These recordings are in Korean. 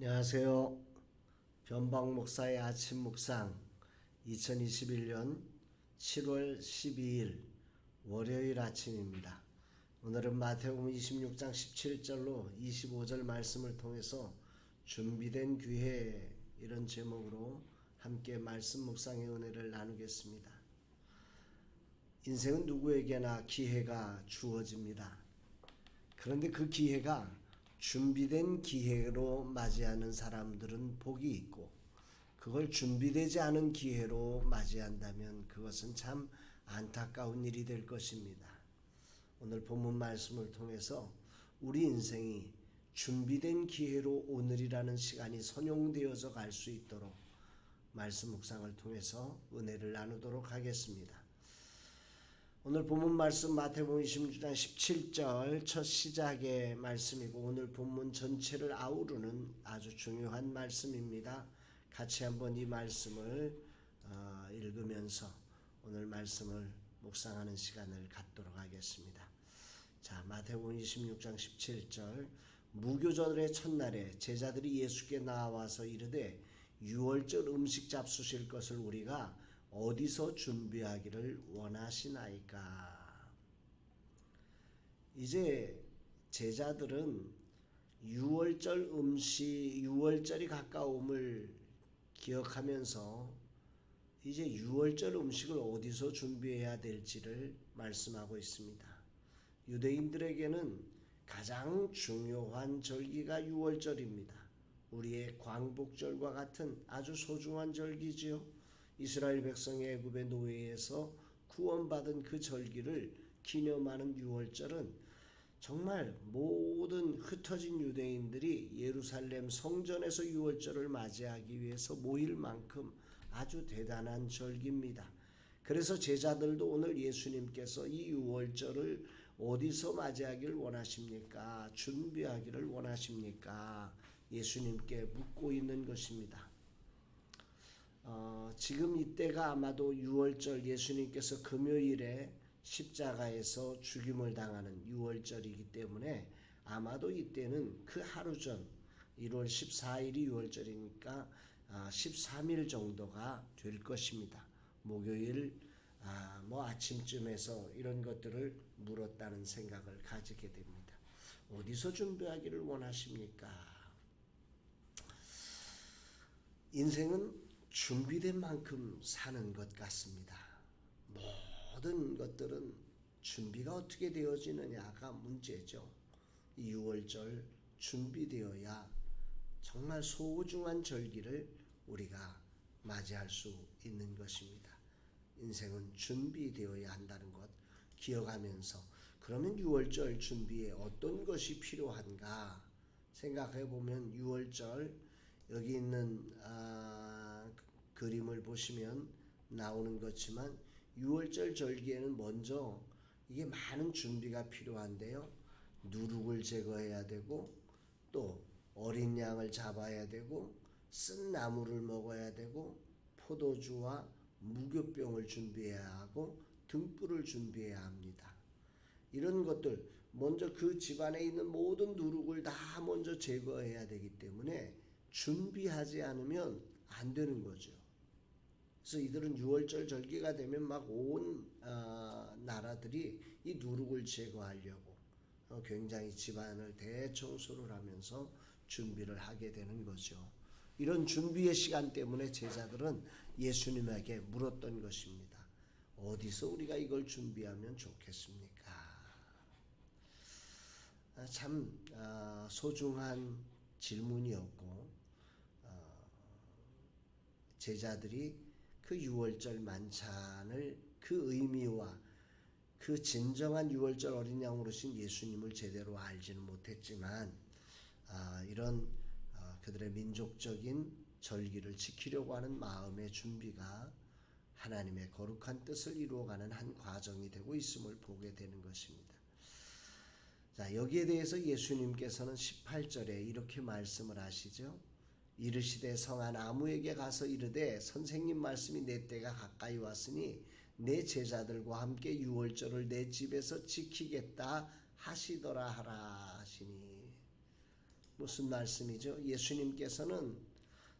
안녕하세요. 변방 목사의 아침 묵상 2021년 7월 12일 월요일 아침입니다. 오늘은 마태복음 26장 17절로 25절 말씀을 통해서 준비된 귀회 이런 제목으로 함께 말씀 묵상의 은혜를 나누겠습니다. 인생은 누구에게나 기회가 주어집니다. 그런데 그 기회가 준비된 기회로 맞이하는 사람들은 복이 있고 그걸 준비되지 않은 기회로 맞이한다면 그것은 참 안타까운 일이 될 것입니다. 오늘 본문 말씀을 통해서 우리 인생이 준비된 기회로 오늘이라는 시간이 선용되어져 갈수 있도록 말씀 묵상을 통해서 은혜를 나누도록 하겠습니다. 오늘 본문 말씀 마태복음 26장 17절 첫 시작의 말씀이고 오늘 본문 전체를 아우르는 아주 중요한 말씀입니다. 같이 한번 이 말씀을 어, 읽으면서 오늘 말씀을 묵상하는 시간을 갖도록 하겠습니다. 자, 마태복음 26장 17절 무교절의 첫날에 제자들이 예수께 나와서 이르되 유월절 음식 잡수실 것을 우리가 어디서 준비하기를 원하시나이까? 이제 제자들은 유월절 음식, 유월절이 가까움을 기억하면서 이제 유월절 음식을 어디서 준비해야 될지를 말씀하고 있습니다. 유대인들에게는 가장 중요한 절기가 유월절입니다. 우리의 광복절과 같은 아주 소중한 절기지요. 이스라엘 백성의 애굽의 노예에서 구원받은 그 절기를 기념하는 유월절은 정말 모든 흩어진 유대인들이 예루살렘 성전에서 유월절을 맞이하기 위해서 모일 만큼 아주 대단한 절기입니다. 그래서 제자들도 오늘 예수님께서 이 유월절을 어디서 맞이하기를 원하십니까? 준비하기를 원하십니까? 예수님께 묻고 있는 것입니다. 어, 지금 이때가 아마도 6월절 예수님께서 금요일에 십자가에서 죽임을 당하는 6월절이기 때문에 아마도 이때는 그 하루 전 1월 14일이 6월절이니까 13일 아, 정도가 될 것입니다. 목요일 아, 뭐 아침쯤에서 이런 것들을 물었다는 생각을 가지게 됩니다. 어디서 준비하기를 원하십니까? 인생은 준비된 만큼 사는 것 같습니다. 모든 것들은 준비가 어떻게 되어지느냐가 문제죠. 6월절 준비되어야 정말 소중한 절기를 우리가 맞이할 수 있는 것입니다. 인생은 준비되어야 한다는 것 기억하면서 그러면 6월절 준비에 어떤 것이 필요한가 생각해 보면 6월절 여기 있는 아, 그림을 보시면 나오는 것지만 6월절 절기에는 먼저 이게 많은 준비가 필요한데요. 누룩을 제거해야 되고 또 어린 양을 잡아야 되고 쓴 나무를 먹어야 되고 포도주와 무교병을 준비해야 하고 등불을 준비해야 합니다. 이런 것들 먼저 그 집안에 있는 모든 누룩을 다 먼저 제거해야 되기 때문에 준비하지 않으면 안 되는 거죠. 그래서 이들은 6월절 절기가 되면 막온 어, 나라들이 이 누룩을 제거하려고 어, 굉장히 집안을 대청소를 하면서 준비를 하게 되는 거죠. 이런 준비의 시간 때문에 제자들은 예수님에게 물었던 것입니다. 어디서 우리가 이걸 준비하면 좋겠습니까? 아, 참 아, 소중한 질문이었고 어, 제자들이 그 6월절 만찬을 그 의미와 그 진정한 6월절 어린 양으로 신 예수님을 제대로 알지는 못했지만 아, 이런 아, 그들의 민족적인 절기를 지키려고 하는 마음의 준비가 하나님의 거룩한 뜻을 이루어가는 한 과정이 되고 있음을 보게 되는 것입니다. 자, 여기에 대해서 예수님께서는 18절에 이렇게 말씀을 하시죠. 이르시되 성한 아무에게 가서 이르되 선생님 말씀이 내 때가 가까이 왔으니 내 제자들과 함께 유월절을 내 집에서 지키겠다 하시더라 하라 하시니 무슨 말씀이죠? 예수님께서는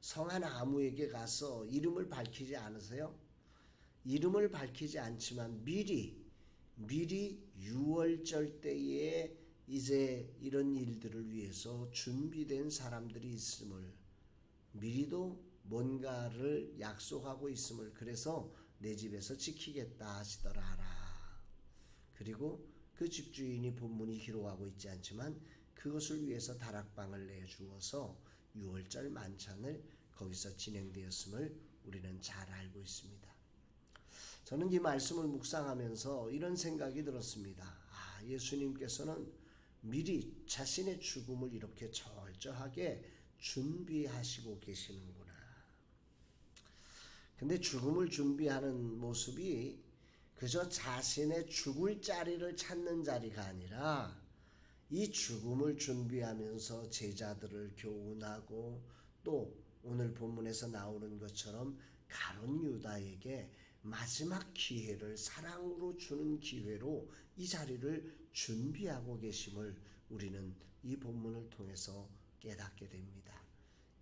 성한 아무에게 가서 이름을 밝히지 않으세요? 이름을 밝히지 않지만 미리 미리 유월절 때에 이제 이런 일들을 위해서 준비된 사람들이 있음을 미리도 뭔가를 약속하고 있음을 그래서 내 집에서 지키겠다 하시더라 하라. 그리고 그 집주인이 본문이 기록하고 있지 않지만 그것을 위해서 다락방을 내주어서 유월절 만찬을 거기서 진행되었음을 우리는 잘 알고 있습니다. 저는 이 말씀을 묵상하면서 이런 생각이 들었습니다. 아, 예수님께서는 미리 자신의 죽음을 이렇게 철저하게 준비하시고 계시는구나. 근데 죽음을 준비하는 모습이 그저 자신의 죽을 자리를 찾는 자리가 아니라 이 죽음을 준비하면서 제자들을 교훈하고 또 오늘 본문에서 나오는 것처럼 가론 유다에게 마지막 기회를 사랑으로 주는 기회로 이 자리를 준비하고 계심을 우리는 이 본문을 통해서 깨닫게 됩니다.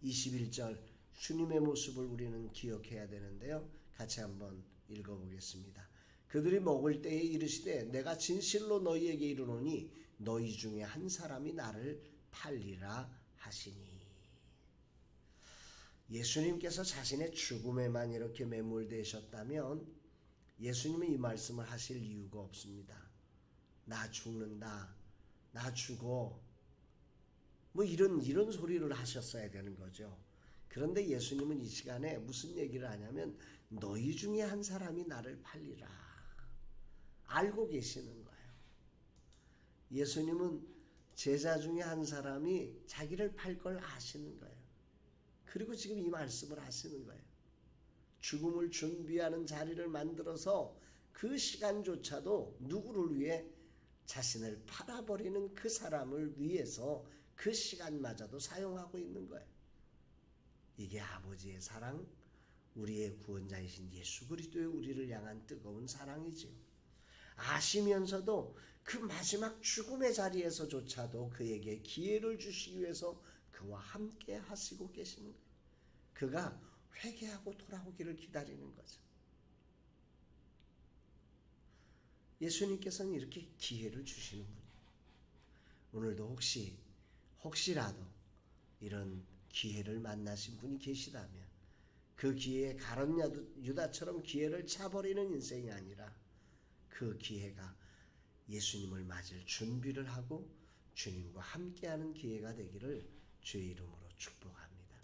21절 주님의 모습을 우리는 기억해야 되는데요. 같이 한번 읽어보겠습니다. 그들이 먹을 때에 이르시되 내가 진실로 너희에게 이르노니 너희 중에 한 사람이 나를 팔리라 하시니 예수님께서 자신의 죽음에만 이렇게 매몰되셨다면 예수님은 이 말씀을 하실 이유가 없습니다. 나 죽는다. 나 죽어. 뭐 이런 이런 소리를 하셨어야 되는 거죠. 그런데 예수님은 이 시간에 무슨 얘기를 하냐면 너희 중에 한 사람이 나를 팔리라. 알고 계시는 거예요. 예수님은 제자 중에 한 사람이 자기를 팔 걸 아시는 거예요. 그리고 지금 이 말씀을 하시는 거예요. 죽음을 준비하는 자리를 만들어서 그 시간조차도 누구를 위해 자신을 팔아버리는 그 사람을 위해서 그 시간마저도 사용하고 있는 거예요. 이게 아버지의 사랑, 우리의 구원자이신 예수 그리스도의 우리를 향한 뜨거운 사랑이지요. 아시면서도 그 마지막 죽음의 자리에서조차도 그에게 기회를 주시기 위해서 그와 함께 하시고 계시는 거예요. 그가 회개하고 돌아오기를 기다리는 거죠. 예수님께서는 이렇게 기회를 주시는 분이에요. 오늘도 혹시 혹시라도 이런 기회를 만나신 분이 계시다면 그 기회에 가론 유다처럼 기회를 차버리는 인생이 아니라 그 기회가 예수님을 맞을 준비를 하고 주님과 함께하는 기회가 되기를 주의 이름으로 축복합니다.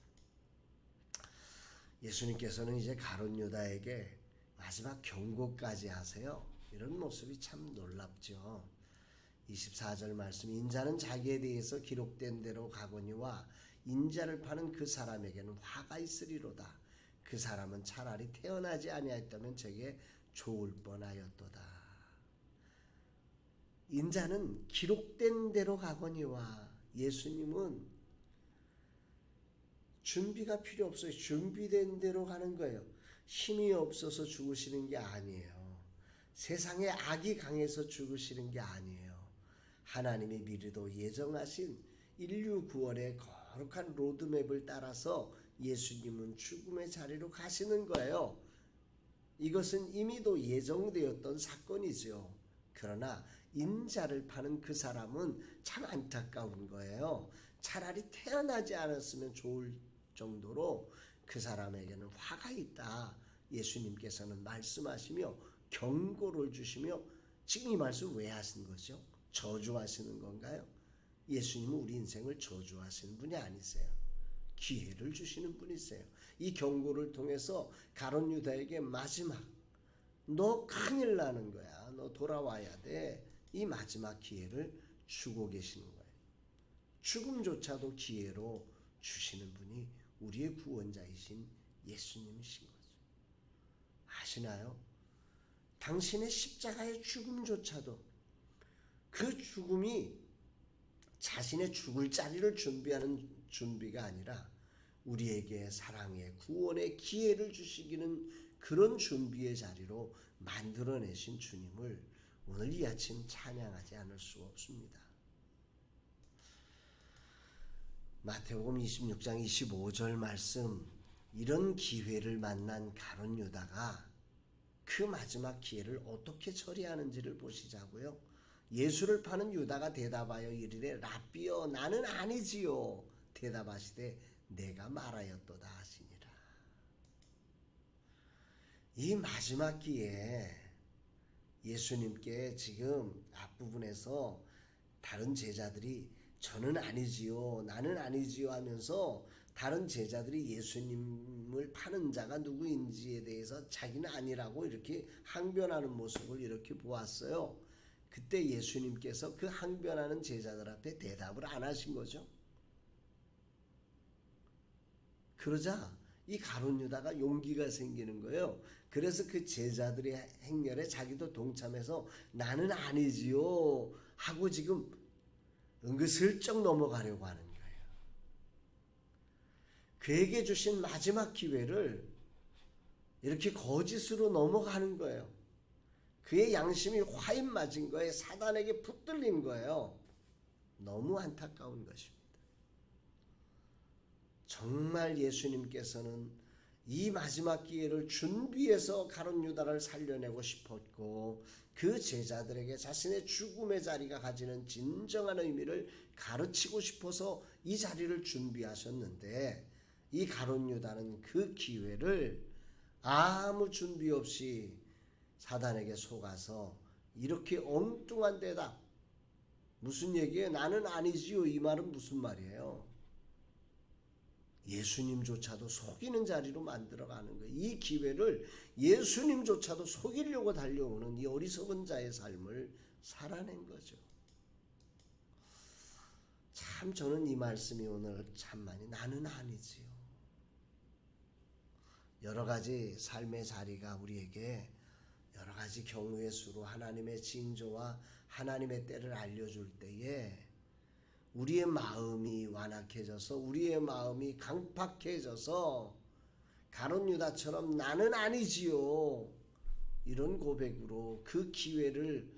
예수님께서는 이제 가론 유다에게 마지막 경고까지 하세요. 이런 모습이 참 놀랍죠. 24절 말씀 인자는 자기에 대해서 기록된 대로 가거니와 인자를 파는 그 사람에게는 화가 있으리로다. 그 사람은 차라리 태어나지 아니하였다면 제게 좋을 뻔하였도다. 인자는 기록된 대로 가거니와 예수님은 준비가 필요 없어요. 준비된 대로 가는 거예요. 힘이 없어서 죽으시는 게 아니에요. 세상에 악이 강해서 죽으시는 게 아니에요. 하나님이 미리도 예정하신 인류 구원의 거룩한 로드맵을 따라서 예수님은 죽음의 자리로 가시는 거예요. 이것은 이미도 예정되었던 사건이죠. 그러나 인자를 파는 그 사람은 참 안타까운 거예요. 차라리 태어나지 않았으면 좋을 정도로 그 사람에게는 화가 있다. 예수님께서는 말씀하시며 경고를 주시며 지금 이 말씀 왜 하신 거죠? 저주하시는 건가요? 예수님은 우리 인생을 저주하시는 분이 아니세요. 기회를 주시는 분이세요. 이 경고를 통해서 가론 유다에게 마지막 너 큰일 나는 거야. 너 돌아와야 돼. 이 마지막 기회를 주고 계시는 거예요. 죽음조차도 기회로 주시는 분이 우리의 구원자이신 예수님이신 거죠. 아시나요? 당신의 십자가의 죽음조차도 그 죽음이 자신의 죽을 자리를 준비하는 준비가 아니라 우리에게 사랑의 구원의 기회를 주시기는 그런 준비의 자리로 만들어내신 주님을 오늘 이 아침 찬양하지 않을 수 없습니다. 마태복음 26장 25절 말씀 이런 기회를 만난 가론 유다가 그 마지막 기회를 어떻게 처리하는지를 보시자고요. 예수를 파는 유다가 대답하여 이르되 라비여 나는 아니지요. 대답하시되 내가 말하였도다 하시니라. 이 마지막 기회에 예수님께 지금 앞부분에서 다른 제자들이 저는 아니지요. 나는 아니지요 하면서 다른 제자들이 예수님을 파는 자가 누구인지에 대해서 자기는 아니라고 이렇게 항변하는 모습을 이렇게 보았어요. 그때 예수님께서 그 항변하는 제자들 앞에 대답을 안 하신 거죠. 그러자 이 가론 유다가 용기가 생기는 거예요. 그래서 그 제자들의 행렬에 자기도 동참해서 나는 아니지요 하고 지금 은근슬쩍 넘어가려고 하는 거예요. 그에게 주신 마지막 기회를 이렇게 거짓으로 넘어가는 거예요. 그의 양심이 화인 맞은 거에 사단에게 붙들린 거예요. 너무 안타까운 것입니다. 정말 예수님께서는 이 마지막 기회를 준비해서 가론 유다를 살려내고 싶었고 그 제자들에게 자신의 죽음의 자리가 가지는 진정한 의미를 가르치고 싶어서 이 자리를 준비하셨는데 이 가론 유다는 그 기회를 아무 준비 없이 사단에게 속아서 이렇게 엉뚱한 대답 무슨 얘기예요? 나는 아니지요. 이 말은 무슨 말이에요? 예수님조차도 속이는 자리로 만들어가는 거예요. 이 기회를 예수님조차도 속이려고 달려오는 이 어리석은 자의 삶을 살아낸 거죠. 참 저는 이 말씀이 오늘 참 많이 나는 아니지요. 여러 가지 삶의 자리가 우리에게 여러 가지 경우의 수로 하나님의 징조와 하나님의 때를 알려줄 때에 우리의 마음이 완악해져서 우리의 마음이 강팍해져서 가론 유다처럼 나는 아니지요. 이런 고백으로 그 기회를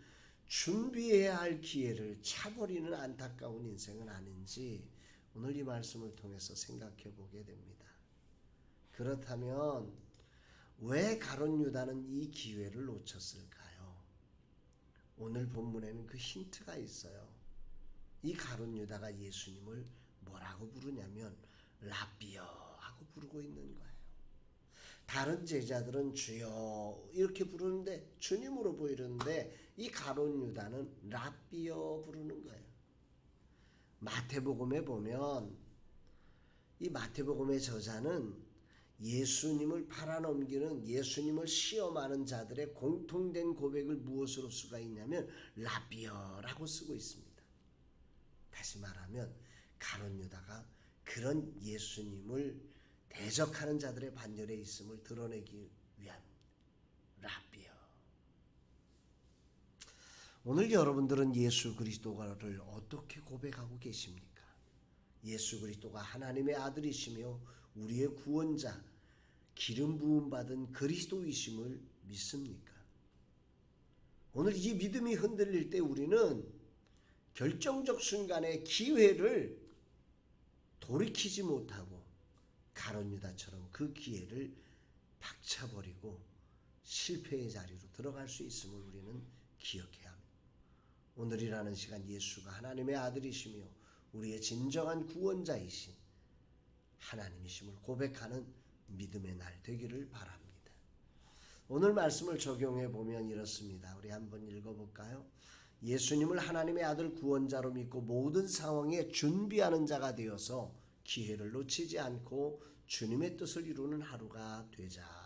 준비해야 할 기회를 차버리는 안타까운 인생은 아닌지 오늘 이 말씀을 통해서 생각해 보게 됩니다. 그렇다면 왜 가론 유다는 이 기회를 놓쳤을까요? 오늘 본문에는 그 힌트가 있어요. 이 가론 유다가 예수님을 뭐라고 부르냐면 라비어 하고 부르고 있는 거예요. 다른 제자들은 주여 이렇게 부르는데 주님으로 보이는데 이 가론 유다는 라비어 부르는 거예요. 마태복음에 보면 이 마태복음의 저자는 예수님을 팔아넘기는 예수님을 시험하는 자들의 공통된 고백을 무엇으로 수가 있냐면 라비어라고 쓰고 있습니다. 다시 말하면 가론 유다가 그런 예수님을 대적하는 자들의 반열에 있음을 드러내기 위한 라비어. 오늘 여러분들은 예수 그리스도를 어떻게 고백하고 계십니까? 예수 그리스도가 하나님의 아들이시며 우리의 구원자, 기름 부음 받은 그리스도이심을 믿습니까? 오늘 이 믿음이 흔들릴 때 우리는 결정적 순간에 기회를 돌이키지 못하고 가론 유다처럼 그 기회를 박차버리고 실패의 자리로 들어갈 수 있음을 우리는 기억해야 합니다. 오늘이라는 시간 예수가 하나님의 아들이시며 우리의 진정한 구원자이신 하나님이심을 고백하는 믿음의 날 되기를 바랍니다. 오늘 말씀을 적용해 보면 이렇습니다. 우리 한번 읽어볼까요? 예수님을 하나님의 아들 구원자로 믿고 모든 상황에 준비하는 자가 되어서 기회를 놓치지 않고 주님의 뜻을 이루는 하루가 되자.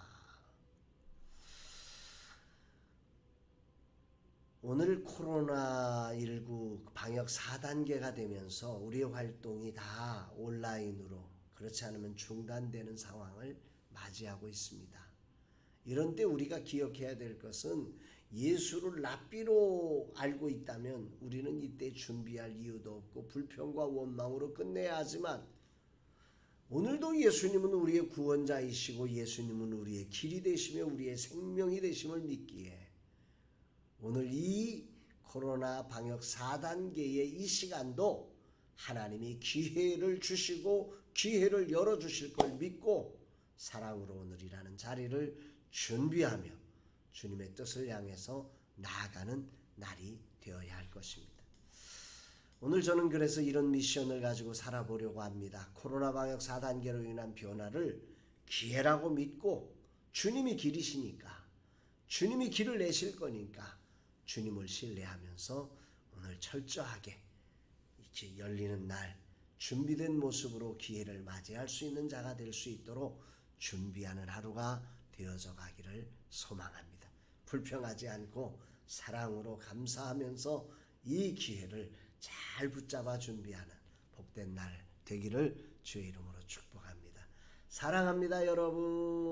오늘 코로나19 방역 4단계가 되면서 우리의 활동이 다 온라인으로 그렇지 않으면 중단되는 상황을 맞이하고 있습니다. 이런 때 우리가 기억해야 될 것은 예수를 랍비로 알고 있다면 우리는 이때 준비할 이유도 없고 불평과 원망으로 끝내야 하지만 오늘도 예수님은 우리의 구원자이시고 예수님은 우리의 길이 되시며 우리의 생명이 되심을 믿기에 오늘 이 코로나 방역 4단계의 이 시간도 하나님이 기회를 주시고 기회를 열어 주실 걸 믿고 사랑으로 오늘이라는 자리를 준비하며 주님의 뜻을 향해서 나아가는 날이 되어야 할 것입니다. 오늘 저는 그래서 이런 미션을 가지고 살아보려고 합니다. 코로나 방역 4단계로 인한 변화를 기회라고 믿고 주님이 길이시니까 주님이 길을 내실 거니까 주님을 신뢰하면서 오늘 철저하게 이렇게 열리는 날 준비된 모습으로 기회를 맞이할 수 있는 자가 될 수 있도록 준비하는 하루가 되어져 가기를 소망합니다. 불평하지 않고 사랑으로 감사하면서 이 기회를 잘 붙잡아 준비하는 복된 날 되기를 주의 이름으로 축복합니다. 사랑합니다, 여러분.